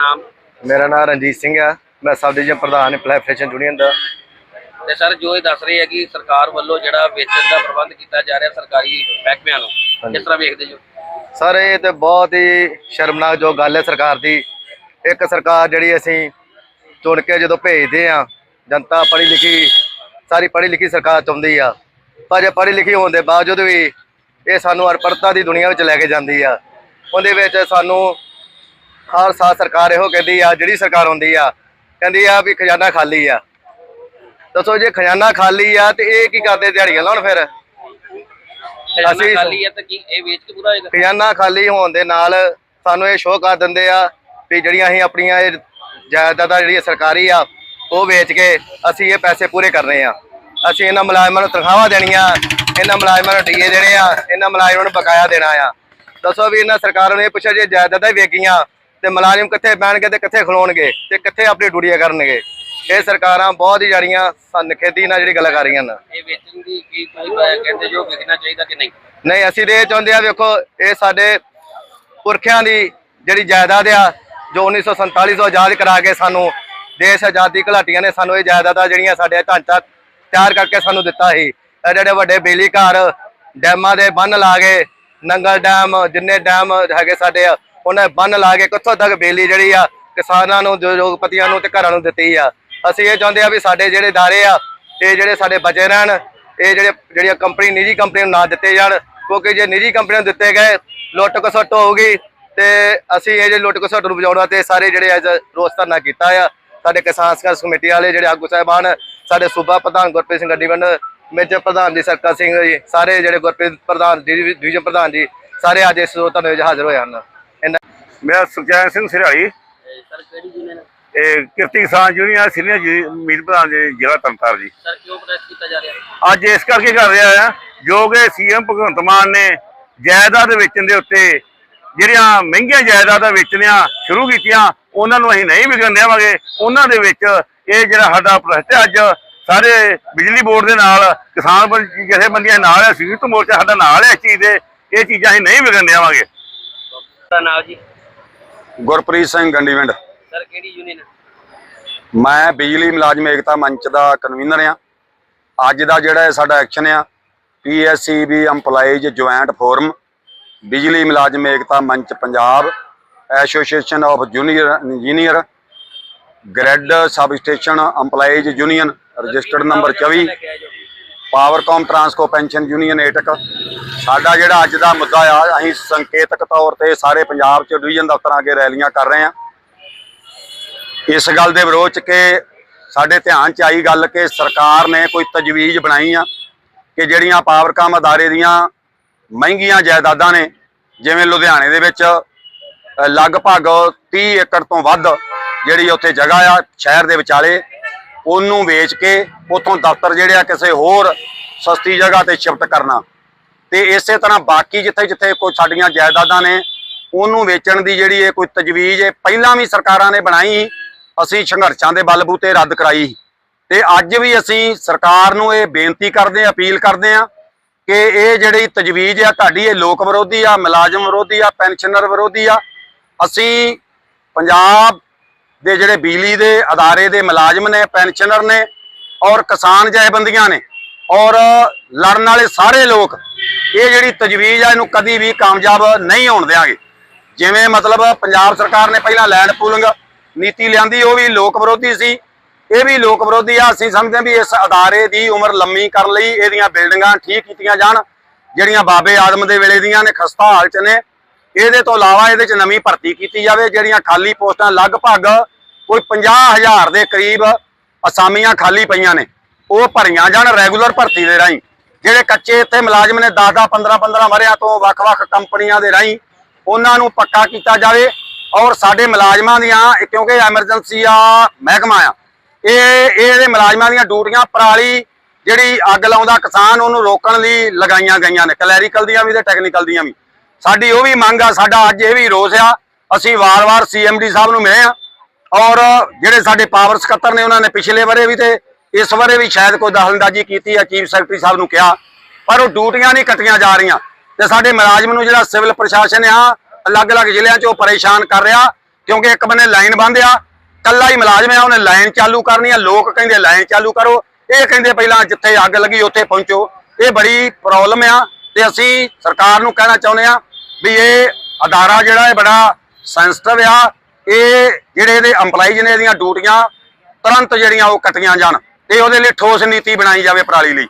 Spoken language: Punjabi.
ਨਾਮ ਮੇਰਾ ਨਾਮ ਰਣਜੀਤ ਸਿੰਘ ਆ। ਮੈਂ ਸਬ ਡਿਵੀਜ਼ਨ ਪ੍ਰਧਾਨ ਪਲੈ ਫੈਸ਼ਨ ਯੂਨੀਅਨ ਦਾ। ਤੇ ਸਰ ਜੋ ਇਹ ਦੱਸ ਰਹੇ ਆ ਕਿ ਸਰਕਾਰ ਵੱਲੋਂ ਜਿਹੜਾ ਵੇਚਣ ਦਾ ਪ੍ਰਬੰਧ ਕੀਤਾ ਜਾ ਰਿਹਾ ਸਰਕਾਰੀ ਮਹਿਕਮਿਆਂ ਨੂੰ ਕਿਸ ਤਰ੍ਹਾਂ ਵੇਖਦੇ ਜੋ? ਸਰ ਇਹ ਤੇ ਬਹੁਤ ਹੀ ਸ਼ਰਮਨਾਕ ਜੋ ਗੱਲ ਹੈ ਸਰਕਾਰ ਦੀ। ਇੱਕ ਸਰਕਾਰ ਜਿਹੜੀ ਅਸੀਂ ਚੁਣ ਕੇ ਜਦੋਂ ਭੇਜਦੇ ਆ ਜਨਤਾ ਪੜ੍ਹੀ ਲਿਖੀ ਸਾਰੀ ਪੜ੍ਹੀ ਲਿਖੀ ਸਰਕਾਰ ਚਾਹੁੰਦੀ ਆ। ਪਰ ਜੇ ਪੜ੍ਹੀ ਲਿਖੀ ਹੋਣ ਦੇ ਬਾਵਜੂਦ ਵੀ ਇਹ ਸਾਨੂੰ ਅਨਪੜ੍ਹਤਾ ਦੀ ਦੁਨੀਆ ਵਿੱਚ ਲੈ ਕੇ ਜਾਂਦੀ ਆ। ਉਹਦੇ ਵਿੱਚ ਸਾਨੂੰ ਹਰ ਸਾਲ ਸਰਕਾਰ ਇਹੋ ਕਹਿੰਦੀ ਆ ਜਿਹੜੀ ਸਰਕਾਰ ਹੁੰਦੀ ਆ ਕਹਿੰਦੀ ਆ ਵੀ ਖਜ਼ਾਨਾ ਖਾਲੀ ਆ। ਦੱਸੋ ਜੇ ਖਜ਼ਾਨਾ ਖਾਲੀ ਆ ਤੇ ਇਹ ਕੀ ਕਰਦੇ ਦਿਹਾੜੀਆਂ ਲਾਉਣ ਫਿਰ? ਖਜ਼ਾਨਾ ਖਾਲੀ ਹੈ ਤਾਂ ਕੀ ਇਹ ਵੇਚ ਕੇ ਪੂਰਾ ਹੋਏਗਾ ਖਜ਼ਾਨਾ ਖਾਲੀ ਹੋਣ ਦੇ ਨਾਲ ਸਾਨੂੰ ਇਹ ਸ਼ੋਅ ਕਰ ਦਿੰਦੇ ਆ ਵੀ ਜਿਹੜੀਆਂ ਅਸੀਂ ਆਪਣੀਆਂ ਇਹ ਜਾਇਦਾਦਾਂ ਜਿਹੜੀਆਂ ਸਰਕਾਰੀ ਆ ਉਹ ਵੇਚ ਕੇ ਅਸੀਂ ਇਹ ਪੈਸੇ ਪੂਰੇ ਕਰਨੇ ਆ। ਅਸੀਂ ਇਹਨਾਂ ਮੁਲਾਜ਼ਮਾਂ ਨੂੰ ਤਨਖਾਹਾਂ ਦੇਣੀਆਂ ਇਹਨਾਂ ਮੁਲਾਜ਼ਮਾਂ ਨੂੰ ਡੀਏ ਦੇਣੇ ਆ ਇਹਨਾਂ ਮੁਲਾਜ਼ਮਾਂ ਨੂੰ ਬਕਾਇਆ ਦੇਣਾ ਆ। ਦੱਸੋ ਵੀ ਇਹਨਾਂ ਸਰਕਾਰਾਂ ਨੂੰ ਇਹ ਪੁੱਛਿਆ ਜੇ ਜਾਇਦਾਦਾਂ ਹੀ ਵੇਚੀਆਂ ਤੇ ਮੁਲਾਜ਼ਮ ਕਿੱਥੇ ਬਹਿਣਗੇ ਤੇ ਕਿੱਥੇ ਖਲੋਣਗੇ ਤੇ ਕਿੱਥੇ ਆਪਣੀ ਡਿਊਟੀਆਂ ਕਰਨਗੇ। ਇਹ ਸਰਕਾਰਾਂ ਬਹੁਤ ਹੀ ਜਾੜੀਆਂ ਸੰਖੇਦੀ ਨਾਲ ਜਿਹੜੀ ਗੱਲ ਕਰ ਰਹੀਆਂ ਨੇ। ਇਹ ਵੇਚਣ ਦੀ ਕੀ ਤਾਂ ਕਹਿੰਦੇ ਜੋ ਵਿਕਣਾ ਚਾਹੀਦਾ ਕਿ ਨਹੀਂ? ਨਹੀਂ ਅਸੀਂ ਤੇ ਇਹ ਚਾਹੁੰਦੇ ਆ ਵੇਖੋ ਇਹ ਸਾਡੇ ਪੁਰਖਿਆਂ ਦੀ ਜਿਹੜੀ ਜਾਇਦਾਦ ਆ ਜੋ 1947 ਤੋਂ ਆਜ਼ਾਦ ਕਰਾ ਕੇ ਸਾਨੂੰ ਦੇਸ਼ ਆਜ਼ਾਦੀ ਘਲਾਟੀਆਂ ਨੇ ਸਾਨੂੰ ਇਹ ਜਾਇਦਾਦਾਂ ਜਿਹੜੀਆਂ ਸਾਡੇ ਢਾਂਚਾ ਤਿਆਰ ਕਰਕੇ ਸਾਨੂੰ ਦਿੱਤਾ ਸੀ। ਜਿਹੜੇ ਵੱਡੇ ਬਿਜਲੀ ਘਰ ਡੈਮਾਂ ਦੇ ਬੰਨ ਲਾ ਕੇ ਨੰਗਲ ਡੈਮ ਜਿੰਨੇ ਡੈਮ ਹੈਗੇ ਸਾਡੇ ਉਹਨਾਂ ਬੰਨ ਲਾ ਕੇ ਕਿੱਥੋਂ ਤੱਕ ਬੇਲੀ ਜਿਹੜੀ ਆ, ਕਿਸਾਨਾਂ ਨੂੰ ਉਦਯੋਗਪਤੀਆਂ ਨੂੰ ਤੇ ਘਰਾਂ ਨੂੰ ਦਿੱਤੀ ਆ। ਅਸੀਂ ਇਹ ਚਾਹੁੰਦੇ ਆ ਵੀ ਸਾਡੇ ਜਿਹੜੇ ਦਾਰੇ ਆ, ਇਹ ਜਿਹੜੇ ਸਾਡੇ ਬਚੇ ਰਹਿਣ, ਇਹ ਜਿਹੜੇ ਜਿਹੜੀਆਂ ਕੰਪਨੀ, ਨਿੱਜੀ ਕੰਪਨੀ ਨੂੰ ਨਾ ਦਿੱਤੇ ਜਾਣ, ਕਿਉਂਕਿ ਜੇ ਨਿੱਜੀ ਕੰਪਨੀਆਂ ਨੂੰ ਦਿੱਤੇ ਗਏ, ਲੁੱਟ ਕਸੁੱਟ ਹੋਊਗੀ ਤੇ ਅਸੀਂ ਇਹ ਜਿਹੜੇ ਲੁੱਟ ਕਸੁੱਟ ਨੂੰ ਬਚਾਉਣਾ ਤੇ ਸਾਰੇ ਜਿਹੜੇ ਅੱਜ ਰੋਸ ਧਰਨਾ ਕੀਤਾ ਆ, ਸਾਡੇ ਕਿਸਾਨ ਸੰਘਰਸ਼ ਕਮੇਟੀ ਵਾਲੇ ਜਿਹੜੇ ਆਗੂ ਸਾਹਿਬਾਨ, ਸਾਡੇ ਸੂਬਾ ਪ੍ਰਧਾਨ ਗੁਰਪ੍ਰੀਤ ਸਿੰਘ ਗੱਡੀਵੰਡ, ਮੇਜਰ ਪ੍ਰਧਾਨ ਜੀ ਸਰਕਾ ਸਿੰਘ ਜੀ, ਸਾਰੇ ਜਿਹੜੇ ਗੁਰਪ੍ਰੀਤ ਪ੍ਰਧਾਨ ਜੀ ਡਿਵੀਜ਼ਨ ਪ੍ਰਧਾਨ ਜੀ, ਸਾਰੇ ਅੱਜ ਇਸ ਰੋਸ ਧਰਨੇ ਵਿੱਚ ਹਾਜ਼ਰ ਹੋਏ ਹਨ। ਇਹਨਾਂ ਮੇਰਾ ਸੁਖਚੈਨ ਸਿੰਘ ਸਿਰਾਈ ਸਰ ਕਿਹੜੀ ਯੂਨੀਅਨ ਇਹ ਕਿਰਤੀ ਕਿਸਾਨ ਯੂਨੀਅਨ ਸੀਨੀਅਰ ਜੀ ਮੀਤ ਪ੍ਰਧਾਨ ਜੀ ਜ਼ਿਲ੍ਹਾ ਤਰਨਤਾਰ ਜੀ। ਸਰ ਕਿਉਂ ਪ੍ਰੈਸ ਕੀਤਾ ਜਾ ਰਿਹਾ? ਅੱਜ ਇਸ ਕਰਕੇ ਕਰ ਰਿਹਾ ਆ ਜੋ ਕਿ ਸੀਐਮ ਭਗਵੰਤ ਮਾਨ ਨੇ ਜਾਇਦਾਦ ਵੇਚਣ ਦੇ ਉੱਤੇ ਜਿਹੜੀਆਂ ਮਹਿੰਗੀਆਂ ਜਾਇਦਾਦਾਂ ਵੇਚਣੀਆਂ ਸ਼ੁਰੂ ਕੀਤੀਆਂ ਉਹਨਾਂ ਨੂੰ ਅਸੀਂ ਨਹੀਂ ਵਿਕਣ ਦੇਵਾਂਗੇ। ਉਹਨਾਂ ਦੇ ਵਿੱਚ ਇਹ ਜਿਹੜਾ ਸਾਡਾ ਪ੍ਰੋਜੈਕਟ ਅੱਜ ਸਾਰੇ ਬਿਜਲੀ ਬੋਰਡ ਦੇ ਨਾਲ ਕਿਸਾਨ ਜਥੇਬੰਦੀਆਂ ਨਾਲ ਹੈ ਸੰਯੁਕਤ ਮੋਰਚਾ ਸਾਡਾ ਨਾਲ ਹੈ ਇਸ ਚੀਜ਼ ਦੇ। ਇਹ ਚੀਜ਼ਾਂ ਅਸੀਂ ਨਹੀਂ ਵਿਕਣ ਦੇਵਾਂਗੇ। ਦਾ ਨਾਮ ਜੀ? ਗੁਰਪ੍ਰੀਤ ਸਿੰਘ ਗੰਡੀਵਿੰਡ ਸਰ ਕਿਹੜੀ ਯੂਨੀਅਨ ਮੈਂ ਬਿਜਲੀ ਮੁਲਾਜ਼ਮ ਏਕਤਾ ਮੰਚ ਦਾ ਕਨਵੀਨਰ ਆ ਅੱਜ ਦਾ ਜਿਹੜਾ ਸਾਡਾ ਐਕਸ਼ਨ ਆ PSCB EMPLOYEES joint forum Bijli Mulazam Ekta Manch Punjab association of junior engineer grid sub station EMPLOYEES union registered number 24 ਲੈ ਕੇ ਆਏ ਜੋ? Powercom Transco pension union AITUC. ਸਾਡਾ ਜਿਹੜਾ ਅੱਜ ਦਾ ਮੁੱਦਾ ਆ, ਅਸੀਂ ਸੰਕੇਤਕ ਤੌਰ ਤੇ ਸਾਰੇ ਪੰਜਾਬ 'ਚ ਡਿਵੀਜ਼ਨ ਦਫ਼ਤਰਾਂ ਅੱਗੇ ਰੈਲੀਆਂ ਕਰ ਰਹੇ ਆ ਇਸ ਗੱਲ ਦੇ ਵਿਰੋਧ 'ਚ ਕਿ ਸਾਡੇ ਧਿਆਨ 'ਚ ਆਈ ਗੱਲ ਕਿ ਸਰਕਾਰ ਨੇ ਕੋਈ ਤਜਵੀਜ਼ ਬਣਾਈ ਆ ਕਿ ਜਿਹੜੀਆਂ ਪਾਵਰਕਾਮ ਅਦਾਰੇ ਦੀਆਂ ਮਹਿੰਗੀਆਂ ਜਾਇਦਾਦਾਂ ਨੇ, ਜਿਵੇਂ ਲੁਧਿਆਣੇ ਦੇ ਵਿੱਚ ਲਗਭਗ 30 ਏਕੜ ਤੋਂ ਵੱਧ ਜਿਹੜੀ ਉੱਥੇ ਜਗ੍ਹਾ ਆ, ਸ਼ਹਿਰ ਦੇ ਵਿਚਾਲੇ ਉਹਨੂੰ ਵੇਚ ਕੇ ਉਥੋਂ ਦਫ਼ਤਰ ਜਿਹੜੇ ਆ ਕਿਸੇ ਹੋਰ ਸਸਤੀ ਜਗ੍ਹਾ ਤੇ ਸ਼ਿਫਟ ਕਰਨਾ। ਤੇ ਇਸੇ ਤਰ੍ਹਾਂ ਬਾਕੀ ਜਿੱਥੇ ਜਿੱਥੇ ਕੋਈ ਸਾਡੀਆਂ ਜਾਇਦਾਦਾਂ ਨੇ, ਉਹਨੂੰ ਵੇਚਣ ਦੀ ਜਿਹੜੀ ਇਹ ਕੋਈ ਤਜਵੀਜ਼ ਇਹ ਪਹਿਲਾਂ ਵੀ ਸਰਕਾਰਾਂ ਨੇ ਬਣਾਈ ਅਸੀਂ ਸੰਘਰਸ਼ਾਂ ਦੇ ਬਲਬੂਤੇ ਰੱਦ ਕਰਾਈ ਤੇ ਅੱਜ ਵੀ ਅਸੀਂ ਸਰਕਾਰ ਨੂੰ ਇਹ ਬੇਨਤੀ ਕਰਦੇ ਆ ਅਪੀਲ ਕਰਦੇ ਆ ਕਿ ਇਹ ਜਿਹੜੀ ਤਜਵੀਜ਼ ਆ ਤੁਹਾਡੀ, ਇਹ ਲੋਕ ਵਿਰੋਧੀ ਆ, ਮੁਲਾਜ਼ਮ ਵਿਰੋਧੀ ਆ, ਪੈਨਸ਼ਨਰ ਵਿਰੋਧੀ ਆ, ਅਸੀਂ ਪੰਜਾਬ ਦੇ ਜਿਹੜੇ ਬਿਜਲੀ ਦੇ ਅਦਾਰੇ ਦੇ ਮੁਲਾਜ਼ਮ ਨੇ, ਪੈਨਸ਼ਨਰ ਨੇ ਔਰ ਕਿਸਾਨ ਜਥੇਬੰਦੀਆਂ ਨੇ ਔਰ ਲੜਨ ਵਾਲੇ ਸਾਰੇ ਲੋਕ, ਇਹ ਜਿਹੜੀ ਤਜਵੀਜ਼ ਆ, ਇਹਨੂੰ ਕਦੀ ਵੀ ਕਾਮਯਾਬ ਨਹੀਂ ਹੋਣ ਦੇਵਾਂਗੇ ਜਿਵੇਂ ਮਤਲਬ ਪੰਜਾਬ ਸਰਕਾਰ ਨੇ ਪਹਿਲਾਂ ਲੈਂਡ ਪੂਲਿੰਗ ਨੀਤੀ ਲਿਆਂਦੀ, ਉਹ ਵੀ ਲੋਕ ਵਿਰੋਧੀ ਸੀ। ਇਹ ਵੀ ਲੋਕ ਵਿਰੋਧੀ ਆ, ਅਸੀਂ ਸਮਝਦੇ ਹਾਂ ਵੀ ਇਸ ਅਦਾਰੇ ਦੀ ਉਮਰ ਲੰਮੀ ਕਰਨ ਲਈ ਇਹਦੀਆਂ ਬਿਲਡਿੰਗਾਂ ਠੀਕ ਕੀਤੀਆਂ ਜਾਣ, ਜਿਹੜੀਆਂ ਬਾਬੇ ਆਦਮ ਦੇ ਵੇਲੇ ਦੀਆਂ ਨੇ, ਖਸਤਾ ਹਾਲ ਚ ਨੇ ਇਹਦੇ ਤੋਂ ਇਲਾਵਾ ਇਹਦੇ ਚ ਨਵੀਂ ਭਰਤੀ ਕੀਤੀ ਜਾਵੇ, ਜਿਹੜੀਆਂ ਖਾਲੀ ਪੋਸਟਾਂ ਲਗਭਗ ਕੋਈ 50000 ਦੇ ਕਰੀਬ ਅਸਾਮੀਆਂ ਖਾਲੀ ਪਈਆਂ ਨੇ। ਉਹ ਭਰੀਆਂ ਜਾਣ ਰੈਗੂਲਰ ਭਰਤੀ ਦੇ ਰਾਹੀਂ। ਜਿਹੜੇ ਕੱਚੇ ਇੱਥੇ ਮੁਲਾਜ਼ਮ ਨੇ 10 10 15 15 ਵਰਿਆਂ ਤੋਂ ਵੱਖ-ਵੱਖ ਕੰਪਨੀਆਂ ਦੇ ਰਾਹੀਂ ਉਹਨਾਂ ਨੂੰ ਪੱਕਾ ਕੀਤਾ ਜਾਵੇ ਔਰ ਸਾਡੇ ਮੁਲਾਜ਼ਮਾਂ ਦੀਆਂ ਕਿਉਂਕਿ ਐਮਰਜੈਂਸੀ ਆ, ਮਹਿਕਮਾ ਆ, ਇਹ ਇਹਦੇ ਮੁਲਾਜ਼ਮਾਂ ਦੀਆਂ ਡਿਊਟੀਆਂ ਪਰਾਲੀ ਜਿਹੜੀ ਅੱਗ ਲਾਉਂਦਾ ਕਿਸਾਨ, ਉਹਨੂੰ ਰੋਕਣ ਲਈ ਲਗਾਈਆਂ ਗਈਆਂ ਨੇ, ਕਲੈਰੀਕਲ ਦੀਆਂ ਵੀ ਤੇ ਟੈਕਨੀਕਲ ਦੀਆਂ ਵੀ। ਸਾਡੀ ਉਹ ਵੀ ਮੰਗ ਆ, ਸਾਡਾ ਅੱਜ ਇਹ ਵੀ ਰੋਸ ਆ, ਅਸੀਂ ਵਾਰ-ਵਾਰ ਸੀਐਮਡੀ ਸਾਹਿਬ ਨੂੰ ਮਿਲੇ ਆ। ਔਰ ਜਿਹੜੇ ਸਾਡੇ ਪਾਵਰ ਸਕੱਤਰ ਨੇ, ਉਹਨਾਂ ਨੇ ਪਿਛਲੇ ਬਾਰੇ ਵੀ ਤੇ ਇਸ ਬਾਰੇ ਵੀ ਸ਼ਾਇਦ ਕੋਈ ਦਖਲਅੰਦਾਜ਼ੀ ਕੀਤੀ ਆ ਚੀਫ ਸੈਕਟਰੀ ਸਾਹਿਬ ਨੂੰ ਕਿਹਾ। ਪਰ ਉਹ ਡਿਊਟੀਆਂ ਨਹੀਂ ਕੱਟੀਆਂ ਜਾ ਰਹੀਆਂ। ਤੇ ਸਾਡੇ ਮੁਲਾਜ਼ਮ ਨੂੰ ਜਿਹੜਾ ਸਿਵਲ ਪ੍ਰਸ਼ਾਸਨ ਆ, ਅਲੱਗ-ਅਲੱਗ ਜ਼ਿਲ੍ਹਿਆਂ 'ਚ ਉਹ ਪਰੇਸ਼ਾਨ ਕਰ ਰਿਹਾ, ਕਿਉਂਕਿ ਇੱਕ ਬੰਨੇ ਲਾਈਨ ਬੰਦ ਆ ਕੱਲਾ ਹੀ ਮੁਲਾਜ਼ਮ ਆ, ਉਹਨੇ ਲਾਈਨ ਚਾਲੂ ਕਰਨੀ ਆ, ਲੋਕ ਕਹਿੰਦੇ ਲਾਈਨ ਚਾਲੂ ਕਰੋ। ਇਹ ਕਹਿੰਦੇ ਪਹਿਲਾਂ ਜਿੱਥੇ ਅੱਗ ਲੱਗੀ, ਉੱਥੇ ਪਹੁੰਚੋ। ਇਹ ਬੜੀ ਪ੍ਰੋਬਲਮ ਆ। ਤੇ ਅਸੀਂ ਸਰਕਾਰ ਨੂੰ ਕਹਿਣਾ ਚਾਹੁੰਦੇ ਆ ਵੀ ਇਹ ਅਦਾਰਾ ਜਿਹੜਾ ਇਹ ਬੜਾ ਸੈਂਸਿਟਿਵ ਆ, ਇਹ ਜਿਹੜੇ ਇਹਦੇ EMPLOYEES ਨੇ ਇਹਦੀਆਂ ਡਿਊਟੀਆਂ, ਤੁਰੰਤ ਜਿਹੜੀਆਂ ਉਹ ਕੱਟੀਆਂ ਜਾਣ ਤੇ ਉਹਦੇ ਲਈ ਠੋਸ ਨੀਤੀ ਬਣਾਈ ਜਾਵੇ ਪਰਾਲੀ ਲਈ।